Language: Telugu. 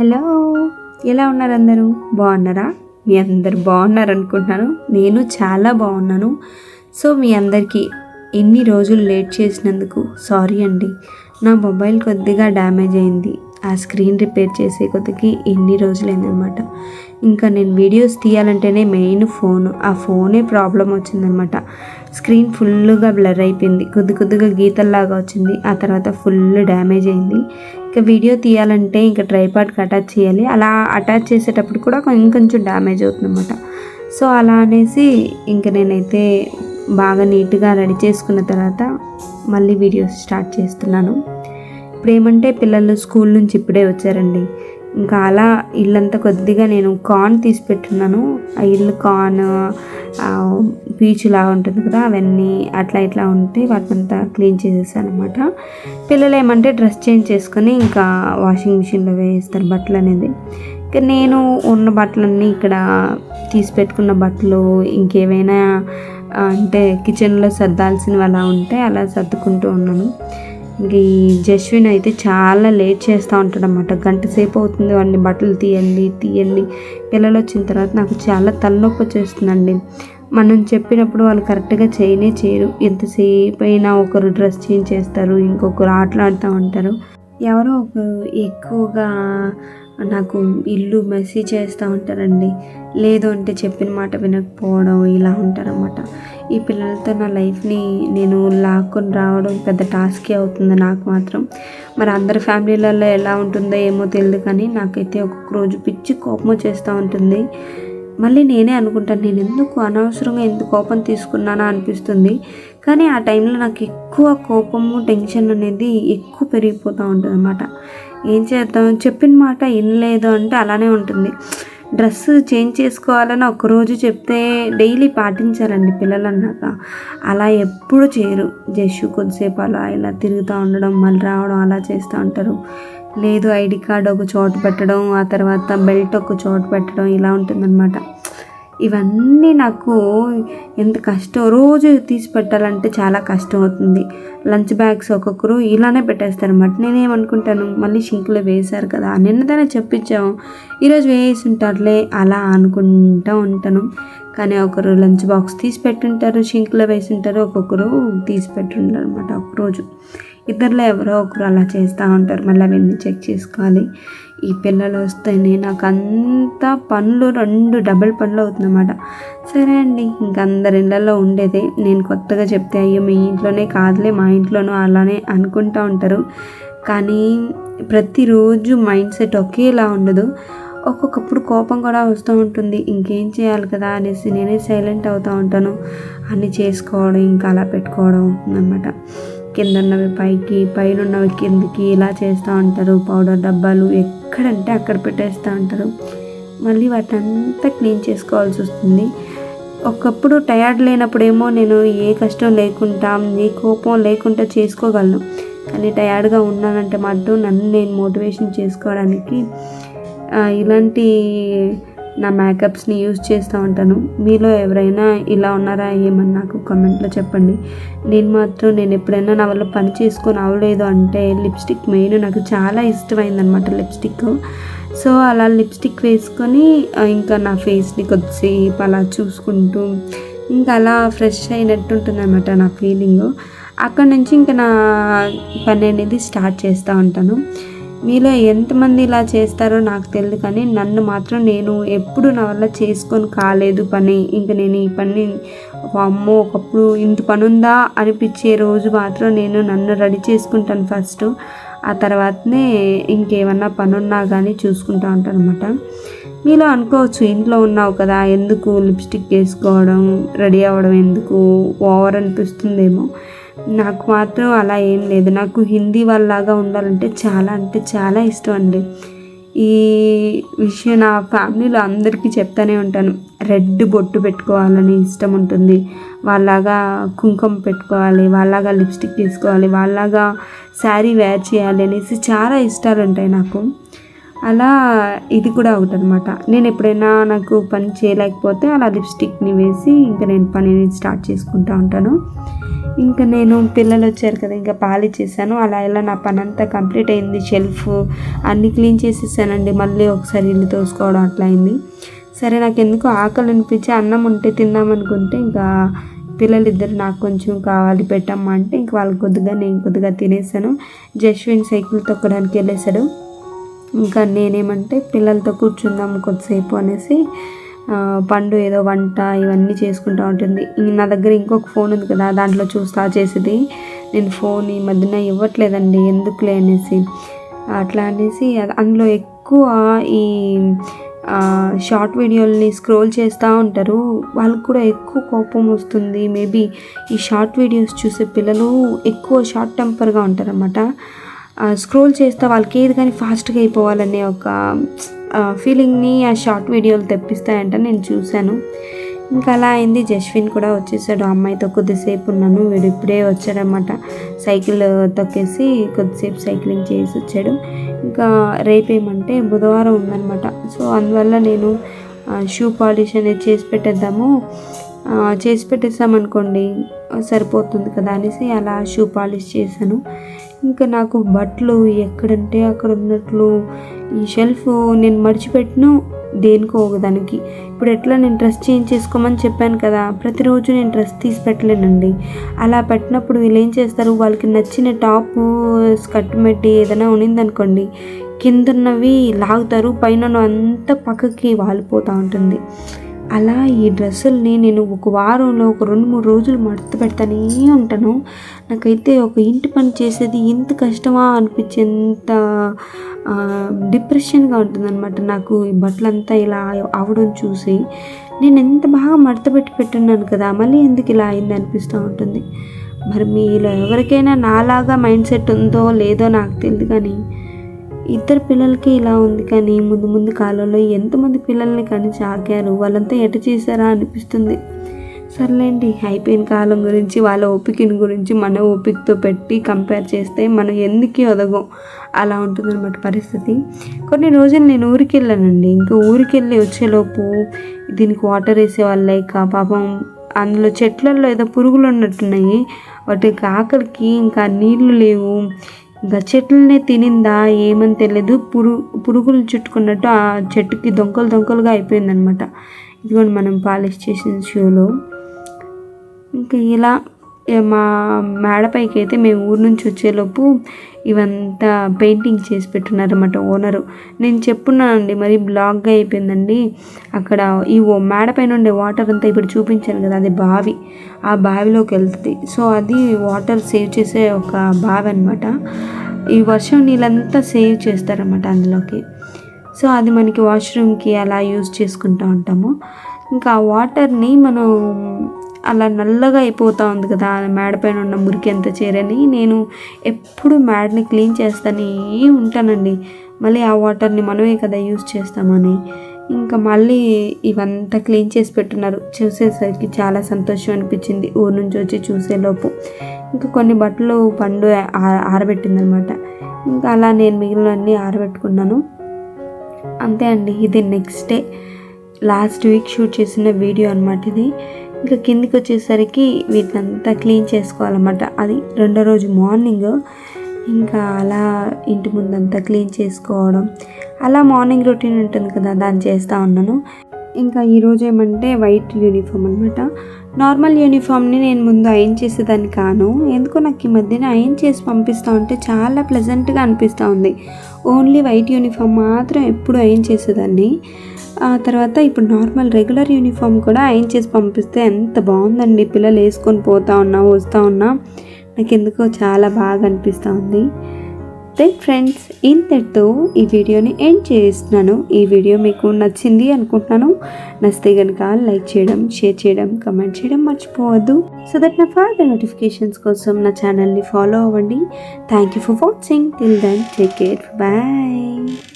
హలో ఎలా ఉన్నారు అందరూ? బాగున్నారా? మీ అందరు బాగున్నారు అనుకుంటున్నాను. నేను చాలా బాగున్నాను. సో మీ అందరికీ ఎన్ని రోజులు లేట్ చేసినందుకు సారీ అండి. నా మొబైల్ కొద్దిగా డ్యామేజ్ అయింది. ఆ స్క్రీన్ రిపేర్ చేసే కొద్దికి ఎన్ని రోజులైందనమాట. ఇంకా నేను వీడియోస్ తీయాలంటేనే మెయిన్ ఫోన్ ఆ ఫోనే ప్రాబ్లం వచ్చిందనమాట. స్క్రీన్ ఫుల్గా బ్లర్ అయిపోయింది. కొద్ది కొద్దిగా గీతల్లాగా వచ్చింది. ఆ తర్వాత ఫుల్ డ్యామేజ్ అయింది. ఇంకా వీడియో తీయాలంటే ఇంకా ట్రైపాడ్కి అటాచ్ చేయాలి. అలా అటాచ్ చేసేటప్పుడు కూడా ఇంకొంచెం డ్యామేజ్ అవుతుందన్నమాట. సో అలా అనేసి ఇంకా నేనైతే బాగా నీట్గా రెడీ చేసుకున్న తర్వాత మళ్ళీ వీడియోస్ స్టార్ట్ చేస్తున్నాను. ఇప్పుడు ఏమంటే పిల్లలు స్కూల్ నుంచి ఇప్పుడే వచ్చారండి. ఇంకా అలా ఇల్లంతా కొద్దిగా నేను కార్న్ తీసి పెట్టున్నాను. ఆ ఇల్లు కార్న్ పీచ్ లాగా ఉంటుంది కదా అవన్నీ అట్లా ఇట్లా ఉంటే వాటినంతా క్లీన్ చేసేసాను అనమాట పిల్లలు ఏమంటే డ్రెస్ చేంజ్ చేసుకొని ఇంకా వాషింగ్ మిషన్లో వేస్తారు బట్టలు అనేది. ఇంకా నేను ఉన్న బట్టలన్నీ ఇక్కడ తీసి పెట్టుకున్న బట్టలు ఇంకేమైనా అంటే కిచెన్లో సర్దాల్సినవి అలా ఉంటే అలా సర్దుకుంటూ ఉన్నాను. ఈ జస్విన్ అయితే చాలా లేట్ చేస్తూ ఉంటాడు అనమాట గంట సేపు అవుతుంది వాడిని బట్టలు తీయండి తీయండి. పిల్లలు వచ్చిన తర్వాత నాకు చాలా తలనొప్పి వచ్చేస్తుందండి. మనం చెప్పినప్పుడు వాళ్ళు కరెక్ట్గా చేయనే చేయరు. ఎంతసేపు అయినా ఒకరు డ్రెస్ చేంజ్ చేస్తారు ఇంకొకరు ఆటలాడుతూ ఉంటారు. ఎవరో ఒకరు ఎక్కువగా నాకు ఇల్లు మెస్సీ చేస్తూ ఉంటారండి. లేదు అంటే చెప్పిన మాట వినకపోవడం ఇలా ఉంటారన్నమాట. ఈ పిల్లలతో నా లైఫ్ని నేను లాక్కొని రావడం పెద్ద టాస్కే అవుతుంది నాకు మాత్రం. మరి అందరి ఫ్యామిలీలలో ఎలా ఉంటుందో ఏమో తెలియదు కానీ నాకైతే ఒక్కొక్క రోజు పిచ్చి కోపం చేస్తూ ఉంటుంది. మళ్ళీ నేనే అనుకుంటాను నేను ఎందుకు అనవసరంగా ఎందుకు కోపం తీసుకున్నానా అనిపిస్తుంది. కానీ ఆ టైంలో నాకు ఎక్కువ కోపము టెన్షన్ అనేది ఎక్కువ పెరిగిపోతూ ఉంటుంది అన్నమాట ఏం చేద్దాం? చెప్పిన మాట వినలేదు అంటే అలానే ఉంటుంది. డ్రెస్ చేంజ్ చేసుకోవాలని ఒకరోజు చెప్తే డైలీ పాటించాలండి పిల్లలు అన్నాక అలా ఎప్పుడు చేయరు. జస్ట్ కొద్దిసేపు అలా ఇలా తిరుగుతూ ఉండడం మళ్ళీ రావడం అలా చేస్తూ ఉంటారు. లేదు ఐడి కార్డ్ ఒక చోటు పెట్టడం ఆ తర్వాత బెల్ట్ ఒక చోటు పెట్టడం ఇలా ఉంటుందన్నమాట. ఇవన్నీ నాకు ఎంత కష్టం. రోజు తీసి పెట్టాలంటే చాలా కష్టం అవుతుంది. లంచ్ బ్యాగ్స్ ఒక్కొక్కరు ఇలానే పెట్టేస్తారు అనమాట నేనేమనుకుంటాను మళ్ళీ షింక్లో వేశారు కదా నిన్నదైనా చెప్పించాము. ఈరోజు వేసి ఉంటారులే అలా అనుకుంటూ ఉంటాను. కానీ ఒకరు లంచ్ బాక్స్ తీసి పెట్టుంటారు షింక్లో వేసి ఉంటారు ఒక్కొక్కరు తీసి పెట్టుంటారు అనమాట ఒకరోజు. ఇద్దరిలో ఎవరో ఒకరు అలా చేస్తూ ఉంటారు. మళ్ళీ అవన్నీ చెక్ చేసుకోవాలి? ఈ పిల్లలు వస్తేనే నాకు అంత పనులు రెండు డబుల్ పనులు అవుతుందన్నమాట. సరే అండి ఇంక అందరి ఇళ్ళల్లో ఉండేదే. నేను కొత్తగా చెప్తే అయ్యో మీ ఇంట్లోనే కాదులే మా ఇంట్లోనూ అలానే అనుకుంటూ ఉంటారు. కానీ ప్రతిరోజు మైండ్ సెట్ ఒకేలా ఉండదు. ఒక్కొక్కప్పుడు కోపం కూడా వస్తూ ఉంటుంది. ఇంకేం చేయాలి కదా అనేసి నేనే సైలెంట్ అవుతూ ఉంటాను. అన్నీ చేసుకోవడం ఇంకా అలా పెట్టుకోవడం అనమాట కింద ఉన్నవి పైకి పైన ఉన్నవి కిందకి ఇలా చేస్తూ ఉంటారు. పౌడర్ డబ్బాలు ఎక్కడంటే అక్కడ పెట్టేస్తూ ఉంటారు. మళ్ళీ వాటంతా క్లీన్ చేసుకోవాల్సి వస్తుంది. ఒకప్పుడు టయర్డ్ లేనప్పుడేమో నేను ఏ కష్టం లేకుండా ఏ కోపం లేకుండా చేసుకోగలను. కానీ టయర్డ్గా ఉన్నానంటే మాత్రం నన్ను నేను మోటివేషన్ చేసుకోవడానికి ఇలాంటి నా మేకప్స్ని యూజ్ చేస్తూ ఉంటాను. మీలో ఎవరైనా ఇలా ఉన్నారా ఏమని నాకు కమెంట్లో చెప్పండి. నేను మాత్రం నేను ఎప్పుడైనా నా వల్ల పని చేసుకొని అవ్వలేదు అంటే లిప్స్టిక్ మెయిన్ నాకు చాలా ఇష్టమైందనమాట లిప్స్టిక్. సో అలా లిప్స్టిక్ వేసుకొని ఇంకా నా ఫేస్ని కొద్దిసేపు అలా చూసుకుంటూ ఇంకా అలా ఫ్రెష్ అయినట్టు ఉంటుందన్నమాట నా ఫీలింగ్. అక్కడ నుంచి ఇంకా నా పని అనేది స్టార్ట్ చేస్తూ ఉంటాను. మీలో ఎంతమంది ఇలా చేస్తారో నాకు తెలియదు కానీ నన్ను మాత్రం నేను ఎప్పుడు నా వల్ల చేసుకొని కాలేదు పని. ఇంక నేను ఈ పని అమ్మో ఒకప్పుడు ఇంత పని ఉందా అనిపించే రోజు మాత్రం నేను నన్ను రెడీ చేసుకుంటాను ఫస్ట్. ఆ తర్వాతనే ఇంకేమన్నా పని ఉన్నా కానీ చూసుకుంటా ఉంటాను అనమాట మీలో అనుకోవచ్చు ఇంట్లో ఉన్నావు కదా ఎందుకు లిప్స్టిక్ వేసుకోవడం రెడీ అవ్వడం ఎందుకు? ఓవర్ అనిపిస్తుందేమో. నాకు మాత్రం అలా ఏం లేదు. నాకు హిందీ వాళ్ళలాగా ఉండాలంటే చాలా అంటే చాలా ఇష్టం అండి. ఈ విషయం నా ఫ్యామిలీలో అందరికీ చెప్తానే ఉంటాను. రెడ్ బొట్టు పెట్టుకోవాలని ఇష్టం ఉంటుంది. వాళ్ళలాగా కుంకుమ పెట్టుకోవాలి వాళ్ళలాగా లిప్స్టిక్ తీసుకోవాలి వాళ్ళలాగా శారీ వేర్ చేయాలి అనేసి చాలా ఇష్టాలు ఉంటాయి నాకు. అలా ఇది కూడా ఒకటి అనమాట నేను ఎప్పుడైనా నాకు పని చేయలేకపోతే అలా లిప్స్టిక్ని వేసి ఇంకా నేను పనిని స్టార్ట్ చేసుకుంటూ ఉంటాను. ఇంకా నేను పిల్లలు వచ్చారు కదా ఇంకా పాలు చేశాను అలా ఇలా నా పని అంతా కంప్లీట్ అయింది. షెల్ఫ్ అన్నీ క్లీన్ చేసేసానండి. మళ్ళీ ఒకసారి ఇల్లు తోసుకోవడం అట్లా అయింది. సరే నాకు ఎందుకు ఆకలి అనిపించి అన్నం ఉంటే తిందామనుకుంటే ఇంకా పిల్లలిద్దరు నాకు కొంచెం కావాలి పెట్టమ్మా అంటే ఇంక వాళ్ళు కొద్దిగా నేను కొద్దిగా తినేసాను. జస్విన్ సైకిల్ తొక్కడానికి వెళ్ళేసాడు ఇంకా నేనేమంటే పిల్లలతో కూర్చుందాం కొద్దిసేపు అనేసి పండు ఏదో వంట ఇవన్నీ చేసుకుంటూ ఉంటుంది. నా దగ్గర ఇంకొక ఫోన్ ఉంది కదా దాంట్లో చూస్తా చేసేది. నేను ఫోన్ ఈ మధ్యన ఇవ్వట్లేదండి ఎందుకులే అనేసి. అట్లా అనేసి అందులో ఎక్కువ ఈ షార్ట్ వీడియోల్ని స్క్రోల్ చేస్తూ ఉంటారు. వాళ్ళకు కూడా ఎక్కువ కోపం వస్తుంది. మేబీ ఈ షార్ట్ వీడియోస్ చూసే పిల్లలు ఎక్కువ షార్ట్ టెంపర్గా ఉంటారన్నమాట. స్క్రోల్ చేస్తే వాళ్ళకి ఏది కానీ ఫాస్ట్గా అయిపోవాలనే ఒక ఫీలింగ్ని ఆ షార్ట్ వీడియోలు తెప్పిస్తాయంట నేను చూశాను. ఇంకా అలా అయింది. జస్విన్ కూడా వచ్చేసాడు. అమ్మాయితో కొద్దిసేపు ఉన్నాను. వీడు ఇప్పుడే వచ్చాడనమాట. సైకిల్ తొక్కేసి కొద్దిసేపు సైక్లింగ్ చేసి వచ్చాడు. ఇంకా రేపేమంటే బుధవారం ఉందనమాట. సో అందువల్ల నేను షూ పాలిష్ అనేది చేసి పెట్టేద్దాము. చేసి పెట్టేసామనుకోండి సరిపోతుంది కదా అనేసి అలా షూ పాలిష్ చేశాను. ఇంకా నాకు బట్టలు ఎక్కడంటే అక్కడ ఉన్నట్లు ఈ షెల్ఫ్ నేను మర్చిపెట్టిన దేనికో ఒకదానికి. ఇప్పుడు ఎట్లా నేను డ్రెస్ చేంజ్ చేసుకోమని చెప్పాను కదా ప్రతిరోజు నేను డ్రెస్ తీసి పెట్టలేనండి. అలా పెట్టినప్పుడు వీళ్ళు ఏం చేస్తారు వాళ్ళకి నచ్చిన టాప్ స్కర్ట్ పెట్టి ఏదైనా ఉన్నిందనుకోండి కిందన్నవి లాగుతారు పైన అంతా పక్కకి వాలిపోతూ ఉంటుంది. అలా ఈ డ్రెస్సుల్ని నేను ఒక వారంలో ఒక రెండు మూడు రోజులు మడత పెడతానే ఉంటాను. నాకైతే ఒక ఇంటి పని చేసేది ఇంత కష్టమా అనిపించేంత డిప్రెషన్గా ఉంటుందన్నమాట నాకు ఈ బట్టలంతా ఇలా అవడం చూసి. నేను ఎంత బాగా మడత పెట్టి పెట్టున్నాను కదా మళ్ళీ ఎందుకు ఇలా అయింది అనిపిస్తూ ఉంటుంది. మరి మీలో ఎవరికైనా నాలాగా మైండ్ సెట్ ఉందో లేదో నాకు తెలియదు కానీ ఇద్దరు పిల్లలకి ఇలా ఉంది కానీ ముందు ముందు కాలంలో ఎంతమంది పిల్లల్ని కానీ చాకారు? వాళ్ళంతా ఎట చేశారా అనిపిస్తుంది. సర్లేండి అయిపోయిన కాలం గురించి వాళ్ళ ఓపికని గురించి మన ఓపికతో పెట్టి కంపేర్ చేస్తే మనం ఎందుకు ఒదగం? అలా ఉంటుందన్నమాట పరిస్థితి. కొన్ని రోజులు నేను ఊరికి వెళ్ళానండి ఇంకా ఊరికి వెళ్ళి వచ్చేలోపు దీనికి వాటర్ వేసే వాళ్ళు లేక పాపం అందులో చెట్లలో ఏదో పురుగులు ఉన్నట్టున్నాయి. వాటికి ఆకలికి ఇంకా నీళ్ళు లేవు. ఇంకా చెట్లనే తినిందా ఏమని తెలియదు పురు పురుగులు చుట్టుకున్నట్టు ఆ చెట్టుకి దొంకలు దొంకలుగా అయిపోయిందనమాట ఇదిగోండి మనం పాలిష్ చేసిన షూలో. ఇంకా ఇలా మా మేడపైకి అయితే మేము ఊరు నుంచి వచ్చేలోపు ఇవంతా పెయింటింగ్ చేసి పెట్టున్నారన్నమాట ఓనరు. నేను చెప్పున్నానండి మరి బ్లాక్గా అయిపోయిందండి. అక్కడ ఈ ఓ మేడపైన ఉండే వాటర్ అంతా ఇప్పుడు చూపించాను కదా అది బావి. ఆ బావిలోకి వెళ్తుంది. సో అది వాటర్ సేవ్ చేసే ఒక బావి అనమాట ఈ వర్షం నీళ్ళంతా సేవ్ చేస్తారన్నమాట అందులోకి. సో అది మనకి వాష్రూమ్కి అలా యూజ్ చేసుకుంటూ ఉంటాము. ఇంకా ఆ వాటర్ని మనం అలా నల్లగా అయిపోతూ ఉంది కదా మేడపైన ఉన్న మురికి ఎంత చేరని నేను ఎప్పుడు మేడని క్లీన్ చేస్తానే ఉంటానండి. మళ్ళీ ఆ వాటర్ని మనమే కదా యూస్ చేస్తామని. ఇంకా మళ్ళీ ఇవంతా క్లీన్ చేసి పెట్టున్నారు. చూసేసరికి చాలా సంతోషం అనిపించింది ఊరు నుంచి వచ్చి చూసేలోపు. ఇంకా కొన్ని బట్టలు పండు ఆరబెట్టింది అనమాట ఇంకా అలా నేను మిగిలినవన్నీ ఆరబెట్టుకున్నాను. అంతే అండి ఇది next day. Last week shoot చేసిన వీడియో అనమాట ఇది. ఇంకా కిందికి వచ్చేసరికి వీటినంతా క్లీన్ చేసుకోవాలన్నమాట. అది రెండో రోజు మార్నింగ్. ఇంకా అలా ఇంటి ముందంతా క్లీన్ చేసుకోవడం. అలా మార్నింగ్ రొటీన్ ఉంటుంది కదా దాన్ని చేస్తూ ఉన్నాను. ఇంకా ఈరోజు ఏమంటే వైట్ యూనిఫామ్ అనమాట నార్మల్ యూనిఫామ్ని నేను ముందు అయన్ చేసేదాన్ని కాను. ఎందుకో నాకు ఈ మధ్యన అయన్ చేసి పంపిస్తూ ఉంటే చాలా ప్లెజెంట్గా అనిపిస్తూ ఉంది. ఓన్లీ వైట్ యూనిఫామ్ మాత్రం ఎప్పుడు అయన్ చేసేదాన్ని. ఆ తర్వాత ఇప్పుడు నార్మల్ రెగ్యులర్ యూనిఫామ్ కూడా అయన్ చేసి పంపిస్తే ఎంత బాగుందండి. పిల్లలు వేసుకొని పోతా ఉన్నా వస్తూ ఉన్నా నాకు ఎందుకో చాలా బాగా అనిపిస్తూ ఉంది దెన్ ఫ్రెండ్స్ ఇంతటితో ఈ వీడియోని ఎండ్ చేస్తున్నాను. ఈ వీడియో మీకు నచ్చింది అనుకుంటున్నాను. నచ్చితే కనుక లైక్ చేయడం షేర్ చేయడం కమెంట్ చేయడం మర్చిపోవద్దు. సో దట్ నా ఫర్దర్ నోటిఫికేషన్స్ కోసం నా ఛానల్ని ఫాలో అవ్వండి. Thank you for watching till then take care bye